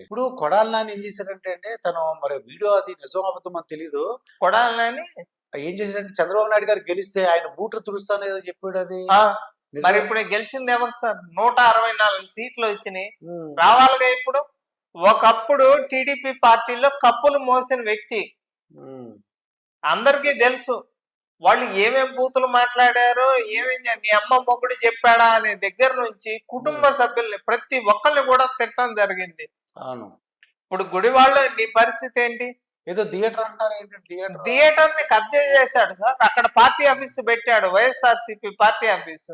ఇప్పుడు కొడాలి నాని ఏం చేశాడంటే అంటే తను మరి వీడియో అది నిజం అబద్ధం అని తెలీదు. కొడాలని ఏం చేశాడంటే చంద్రబాబు నాయుడు గారు గెలిస్తే ఆయన బూట్లు తుడుస్తాను ఏదో చెప్పాడు అది? మరి ఇప్పుడు గెలిచింది ఎవరు సార్? నూట అరవై నాలుగు సీట్లు వచ్చినాయి. రావాలిగా ఇప్పుడు? ఒకప్పుడు టీడీపీ పార్టీలో కప్పులు మోసిన వ్యక్తి. అందరికీ తెలుసు. వాళ్ళు ఏమేం బూతులు మాట్లాడారో ఏమేం చే- నీ అమ్మ మొగుడు చెప్పాడా అనే దగ్గర నుంచి కుటుంబ సభ్యుల్ని ప్రతి ఒక్కరిని కూడా తిట్టడం జరిగింది. అవును. ఇప్పుడు గుడివాళ్ళు నీ పరిస్థితి ఏంటి? ఏదో థియేటర్ అంటారు ఏంటంటే థియేటర్. థియేటర్ని కబ్జా చేశాడు సార్. అక్కడ పార్టీ ఆఫీస్ పెట్టాడు వైఎస్ఆర్సీపీ పార్టీ ఆఫీస్.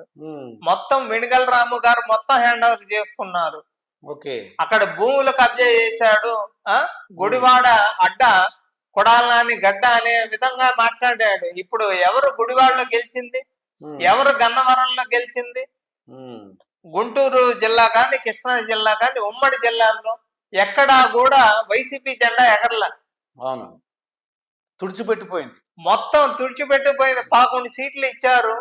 మొత్తం వెనుగల రాము గారు మొత్తం హ్యాండ్ ఓవర్ చేసుకున్నారు. ఓకే. అక్కడ భూములు కబ్జా చేశాడు ఆ? గుడివాడ అడ్డ కొడాలని గడ్డ అనే విధంగా మాట్లాడాడు. ఇప్పుడు ఎవరు గుడివాడలో గెలిచింది? ఎవరు గన్నవరంలో గెలిచింది? గుంటూరు జిల్లా కానీ కృష్ణా జిల్లా కానీ ఉమ్మడి జిల్లాల్లో ఎక్కడా కూడా వైసీపీ జెండా ఎగరల. అవును. తుడిచిపెట్టిపోయింది. మొత్తం తుడిచిపెట్టిపోయింది. పదకొండు సీట్లు ఇచ్చారు.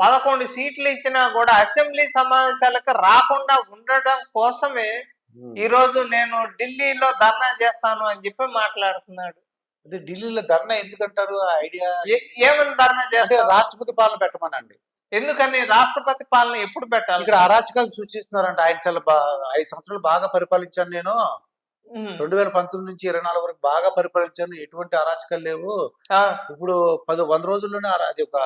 పదకొండు సీట్లు ఇచ్చినా కూడా అసెంబ్లీ సమావేశాలకు రాకుండా ఉండడం కోసమే. ఈ రోజు నేను ఢిల్లీలో ధర్నా చేస్తాను అని చెప్పి మాట్లాడుతున్నాడు. అదే ఢిల్లీలో ధర్నా ఎందుకంటారు ఐడియా? ఏమని ధర్నా అంటే చేస్తారు రాష్ట్రపతి పాలన పెట్టమనండి. ఎందుకని రాష్ట్రపతి పాలన ఎప్పుడు పెట్టాలి? ఇక్కడ అరాచకాలు సృష్టిస్తున్నారంట. ఆయన చాలా బా ఐదు సంవత్సరాలు బాగా పరిపాలించాను నేను. రెండు వేల పంతొమ్మిది నుంచి ఇరవై నాలుగు వరకు బాగా పరిపాలించాను. ఎటువంటి అరాచకాలు లేవు. ఇప్పుడు పది వంద రోజుల్లోనే అది ఒక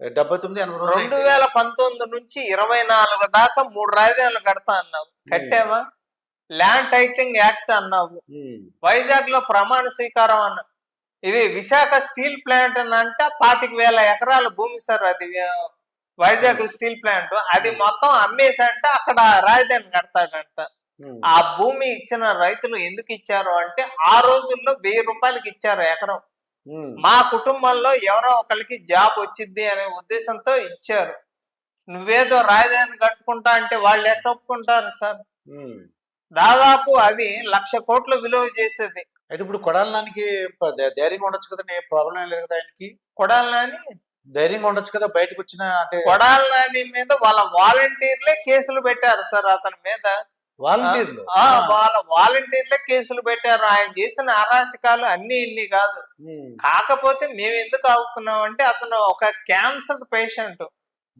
డెబ్బై తొమ్మిది ఎనభై రోజులు రెండు. వేల పంతొమ్మిది నుంచి ఇరవై నాలుగు దాకా మూడు రాజధానులు కడతా అన్నావు. కట్టావా? ల్యాండ్ టైటిలింగ్ యాక్ట్ అన్నావు. వైజాగ్లో ప్రమాణ స్వీకారం అన్న ఇది విశాఖ స్టీల్ ప్లాంట్ అని అంటే పాతిక వేల ఎకరాల భూమి సార్ అది వైజాగ్ స్టీల్ ప్లాంట్ అది మొత్తం అమ్మేసి అంటే అక్కడ రాజధాని కడతాడంట. ఉమ్, ఆ భూమి ఇచ్చిన రైతులు ఎందుకు ఇచ్చారు అంటే ఆ రోజుల్లో వెయ్యి రూపాయలకి ఇచ్చారు ఎకరం. ఉమ్, మా కుటుంబంలో ఎవరో ఒకరికి జాబ్ వచ్చింది అనే ఉద్దేశంతో ఇచ్చారు. నువ్వేదో రాజధాని కట్టుకుంటా అంటే వాళ్ళు ఎట్ట ఒప్పుకుంటారు సార్. దాదాపు అది లక్ష కోట్లు విలువ చేసేది. అయితే ఇప్పుడు కొడాలనానికి ధైర్యంగా ఉండొచ్చు కదా ప్రాబ్లం లేదు కదా ఆయనకి? కొడాలని ధైర్యంగా ఉండొచ్చు కదా బయటకు వచ్చిన అంటే కొడాలని మీద వాళ్ళ వాలంటీర్లే కేసులు పెట్టారు సార్ అతని మీద. వాలంటీర్లు? వాళ్ళ వాలంటీర్లే కేసులు పెట్టారు. ఆయన చేసిన అరాచకాలు అన్ని ఇన్ని కాదు. కాకపోతే మేము ఎందుకు అవుతున్నాం అంటే అతను ఒక క్యాన్సర్ పేషెంట్.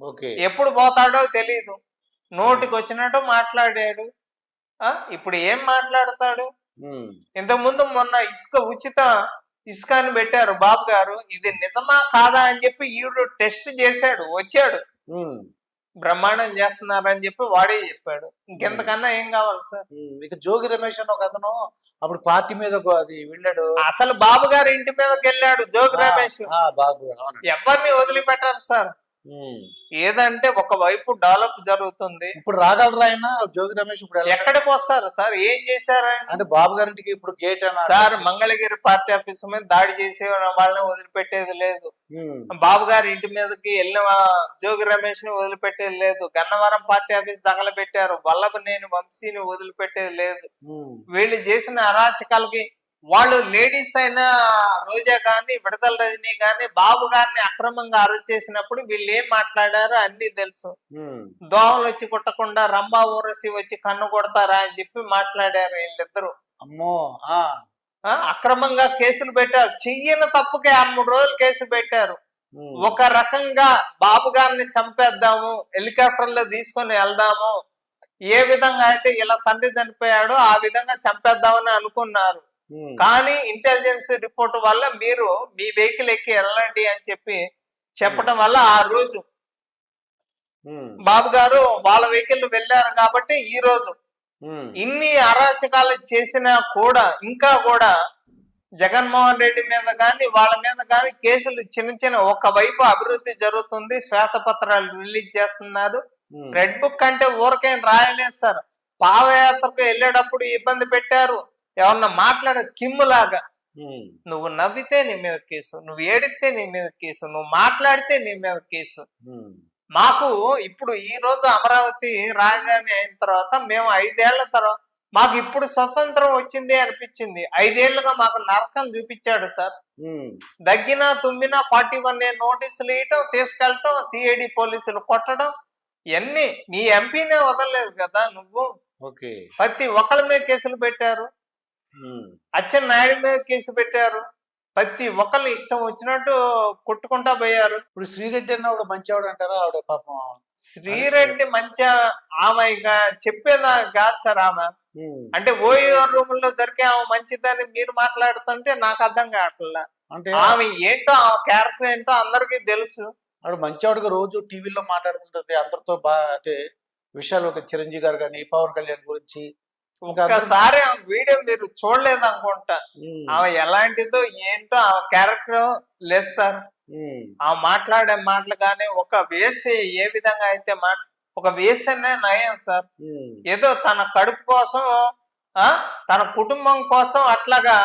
ఓకే. ఎప్పుడు పోతాడో తెలియదు నోటికి వచ్చినట్టు మాట్లాడాడు. ఆ ఇప్పుడు ఏం మాట్లాడతాడు? ఇంతకు ముందు మొన్న ఇసుక ఉచిత ఇసుక అని పెట్టారు బాబు గారు ఇది నిజమా కాదా అని చెప్పి ఈవిడు టెస్ట్ చేశాడు వచ్చాడు. బ్రహ్మాండం చేస్తున్నారని చెప్పి వాడే చెప్పాడు. ఇంకెంతకన్నా ఏం కావాలి సార్. ఇక జోగి రమేష్ అని ఒక అతను అప్పుడు పార్టీ మీద అది వెళ్ళాడు. అసలు బాబు గారి ఇంటి మీదకి వెళ్ళాడు జోగి రమేష్. బాబు ఎవరిని వదిలిపెట్టారు సార్. ఏదంటే ఒకవైపు డెవలప్ జరుగుతుంది. ఇప్పుడు రాగలరా ఆయన? జోగి రమేష్ ఇప్పుడు ఎక్కడికి వస్తారు సార్? ఏం చేశారు అంటే బాబు గారింటికి ఇప్పుడు గేట్ అని సార్ మంగళగిరి పార్టీ ఆఫీస్ మీద దాడి చేసే వాళ్ళని వదిలిపెట్టేది లేదు. బాబు గారి ఇంటి మీదకి వెళ్ళిన జోగి రమేష్ని వదిలిపెట్టేది లేదు. గన్నవరం పార్టీ ఆఫీస్ తగలబెట్టారు. వల్లభనేని వంశీని వదిలిపెట్టేది లేదు. వీళ్ళు చేసిన అరాచకాలకి వాళ్ళు లేడీస్ అయిన రోజా గాని విడతల రజనీ గాని బాబు గారిని అక్రమంగా అరెస్ట్ చేసినప్పుడు వీళ్ళు ఏం మాట్లాడారో అన్ని తెలుసు. దోమలు వచ్చి కుట్టకుండా రంభా ఊరసి వచ్చి కన్ను కొడతారా అని చెప్పి మాట్లాడారు వీళ్ళిద్దరు. అమ్మో అక్రమంగా కేసులు పెట్టారు. చెయ్యని తప్పుకే ఆ మూడు రోజులు కేసు పెట్టారు. ఒక రకంగా బాబు గారిని చంపేద్దాము హెలికాప్టర్లో తీసుకొని వెళ్దాము ఏ విధంగా అయితే ఇలా తండ్రి చనిపోయాడో ఆ విధంగా చంపేద్దామని అనుకున్నారు. కానీ ఇంటెలిజెన్స్ రిపోర్ట్ వల్ల మీరు మీ వెహికల్ ఎక్కి వెళ్ళండి అని చెప్పి చెప్పడం వల్ల ఆ రోజు బాబు గారు వాళ్ళ వెహికల్ వెళ్ళారు కాబట్టి ఈ రోజు ఇన్ని అరాచకాలు చేసినా కూడా ఇంకా కూడా జగన్మోహన్ రెడ్డి మీద కానీ వాళ్ళ మీద కానీ కేసులు చిన్న చిన్న ఒకవైపు అభివృద్ధి జరుగుతుంది శ్వేతపత్రాలు రిలీజ్ చేస్తున్నారు. రెడ్ బుక్ అంటే ఊరికేం రాయలేదు సార్. పాదయాత్రకు వెళ్ళేటప్పుడు ఇబ్బంది పెట్టారు. ఏమన్నా మాట్లాడే కిమ్ములాగా నువ్వు నవ్వితే నీ మీద కేసు నువ్వు ఏడితే నీ మీద కేసు నువ్వు మాట్లాడితే నీ మీద కేసు. మాకు ఇప్పుడు ఈ రోజు అమరావతి రాజధాని అయిన తర్వాత మేము ఐదేళ్ళ తర్వాత మాకు ఇప్పుడు స్వతంత్రం వచ్చింది అనిపించింది. ఐదేళ్ళుగా మాకు నరకం చూపించాడు సార్. దగ్గినా తుమ్మినా ఫార్టీ వన్ ఏ నోటీసులు ఇయటం తీసుకెళ్ళటం సిఐడి పోలీసులు కొట్టడం ఇవన్నీ మీ ఎంపీనే వదలలేదు కదా నువ్వు. ఓకే. ప్రతి ఒక్కళ్ళ మీద కేసులు పెట్టారు. అచ్చెన్నాయుడు మీద కేసు పెట్టారు. ప్రతి ఒక్కళ్ళు ఇష్టం వచ్చినట్టు కొట్టుకుంటా పోయారు. ఇప్పుడు శ్రీరెడ్డి అన్నవాడు మంచివాడు అంటారా? ఆవిడ పాపం శ్రీరెడ్డి మంచిగా ఆమె ఇక చెప్పేదా కాదు సార్ ఆమె. అంటే ఓయో రూమ్లో దొరికే ఆమె మంచిదని మీరు మాట్లాడుతుంటే నాకు అర్థం కావట్లా. అంటే ఆమె ఏంటో ఆమె క్యారెక్టర్ ఏంటో అందరికీ తెలుసు. ఆవిడ మంచివాడుగా రోజు టీవీలో మాట్లాడుతుంటది. అందరితో బాగా అంటే విషయాలు ఒక చిరంజీవి గారు కానీ పవన్ కళ్యాణ్ గురించి ఒక్కసారి వీడియో మీరు చూడలేదు అనుకుంటా. ఆమె ఎలాంటిదో ఏంటో ఆమె క్యారెక్టర్ లేదు సార్. ఆ మాట్లాడే మాటలు కానీ ఒక వేసే ఏ విధంగా అయితే మా ఒక వేసేనే నయం సార్. ఏదో తన కడుపు కోసం ఆ తన కుటుంబం కోసం అట్లాగా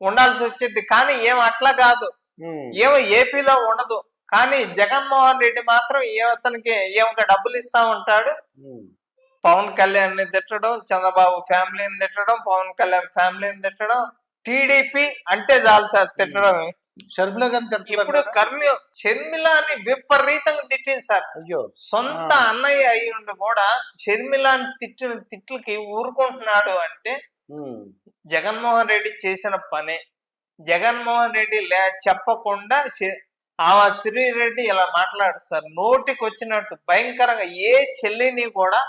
ఉండాల్సి వచ్చింది కానీ ఏం అట్లా కాదు. ఏమో ఏపీలో ఉండదు కానీ జగన్మోహన్ రెడ్డి మాత్రం ఏమతనికి ఏమొక డబ్బులు ఇస్తా ఉంటాడు. పవన్ కళ్యాణ్ని తిట్టడం చంద్రబాబు ఫ్యామిలీని తిట్టడం పవన్ కళ్యాణ్ ఫ్యామిలీని తిట్టడం టీడీపీ అంటే చాలు సార్ తిట్టడం షర్మిల గారిని ఇప్పుడు? కర్మి షర్మిలాని విపరీతంగా తిట్టింది సార్ అయ్యో సొంత. అన్నయ్య అయి ఉండి కూడా షర్మిలాని తిట్టిన తిట్లకి ఊరుకుంటున్నాడు అంటే. జగన్మోహన్ రెడ్డి చేసిన పనే జగన్మోహన్ రెడ్డి లే చెప్పకుండా ఆమె శ్రీరెడ్డి ఇలా మాట్లాడు సార్. నోటికి వచ్చినట్టు భయంకరంగా ఏ చెల్లిని కూడా.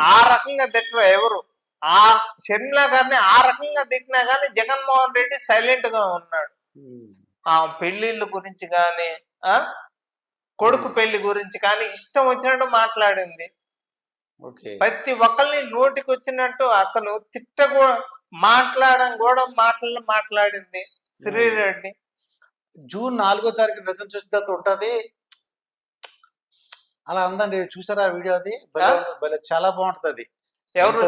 ఆ రకంగా తిట్టరు ఎవరు. ఆ షర్మిల గారిని ఆ రకంగా తిట్టినా గానీ జగన్మోహన్ రెడ్డి సైలెంట్గా ఉన్నాడు. ఆ పెళ్ళిళ్ళ గురించి కానీ ఆ? కొడుకు పెళ్ళి గురించి కానీ ఇష్టం వచ్చినట్టు మాట్లాడింది. ప్రతి ఒక్కరిని నోటికి వచ్చినట్టు అసలు తిట్ట కూడా మాట్లాడడం కూడా మాటలు మాట్లాడింది శ్రీరెడ్డి. జూన్ నాలుగో తారీఖు రిజల్ట్ తర్వాత ఉంటది. అలా అందండి చూసారా వీడియో అది? భలే చాలా బాగుంటది అది ఎవరు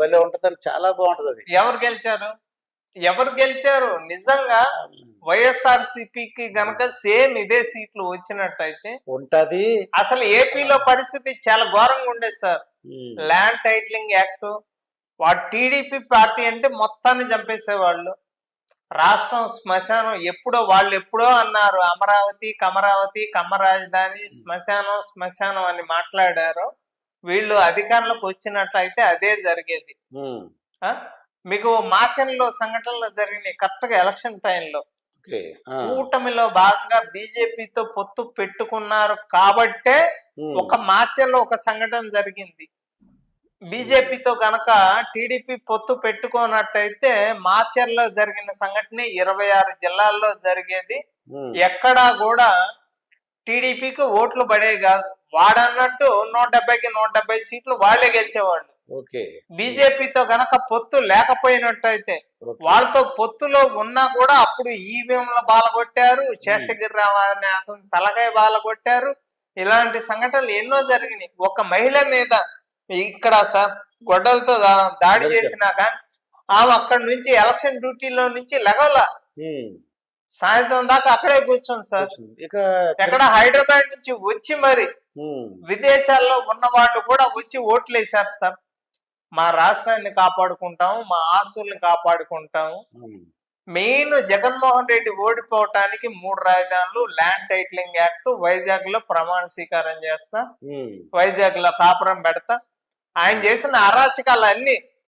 భలే ఉంటది చాలా బాగుంటది అది ఎవరు గెలిచారు? ఎవరు గెలిచారు? నిజంగా వైఎస్ఆర్ సిపికి గనక సేమ్ ఇదే సీట్లు వచ్చినట్టయితే ఉంటది. అసలు ఏపీలో పరిస్థితి చాలా ఘోరంగా ఉండేది సార్. ల్యాండ్ టైటిలింగ్ యాక్ట్ వాడు టీడీపీ పార్టీ అంటే మొత్తాన్ని చంపేసేవాళ్ళు. రాష్ట్రం శ్మశానం ఎప్పుడో వాళ్ళు ఎప్పుడో అన్నారు అమరావతి కమరావతి కమ్మ రాజధాని శ్మశానం శ్మశానం అని మాట్లాడారు వీళ్ళు అధికారంలోకి వచ్చినట్లయితే అదే జరిగేది? మీకు మాచన్లో సంఘటనలు జరిగినాయి కరెక్ట్గా ఎలక్షన్ టైంలో. కూటమిలో భాగంగా బీజేపీతో పొత్తు పెట్టుకున్నారు కాబట్టే. ఒక మార్చిలో ఒక సంఘటన జరిగింది బీజేపీతో గనక టీడీపీ పొత్తు పెట్టుకోనట్టయితే మార్చర్లో జరిగిన సంఘటన ఇరవై ఆరు జిల్లాల్లో జరిగేది. ఎక్కడా కూడా టీడీపీకి ఓట్లు పడేవి కాదు. వాడన్నట్టు నూట డెబ్బైకి నూట డెబ్బై సీట్లు వాళ్ళే గెలిచేవాళ్ళు. బీజేపీతో గనక పొత్తు లేకపోయినట్టయితే. వాళ్ళతో పొత్తులో ఉన్నా కూడా అప్పుడు ఈవీఎంల బాల కొట్టారు శేషగిరి అనే అతను తలకాయ బాల కొట్టారు. ఇలాంటి సంఘటనలు ఎన్నో జరిగినాయి. ఒక మహిళ మీద ఇక్కడ సార్ గొడ్డలతో దాడి. చేసినా కానీ ఆమె అక్కడి నుంచి ఎలక్షన్ డ్యూటీలో నుంచి లెగల. సాయంత్రం దాకా అక్కడే కూర్చోండి సార్ ఇక ఎక్కడ హైదరాబాద్ నుంచి వచ్చి మరి. విదేశాల్లో ఉన్న వాళ్ళు కూడా వచ్చి ఓట్లు వేశారు సార్ మా రాష్ట్రాన్ని కాపాడుకుంటాము మా ఆస్తుల్ని కాపాడుకుంటాము. మెయిన్ జగన్మోహన్ రెడ్డి ఓడిపోవటానికి మూడు రాజధానులు ల్యాండ్ టైటిలింగ్ యాక్ట్ వైజాగ్లో ప్రమాణ స్వీకారం చేస్తా. వైజాగ్లో కాపురం పెడతా ఆయన చేసిన అరాచకాలన్నీ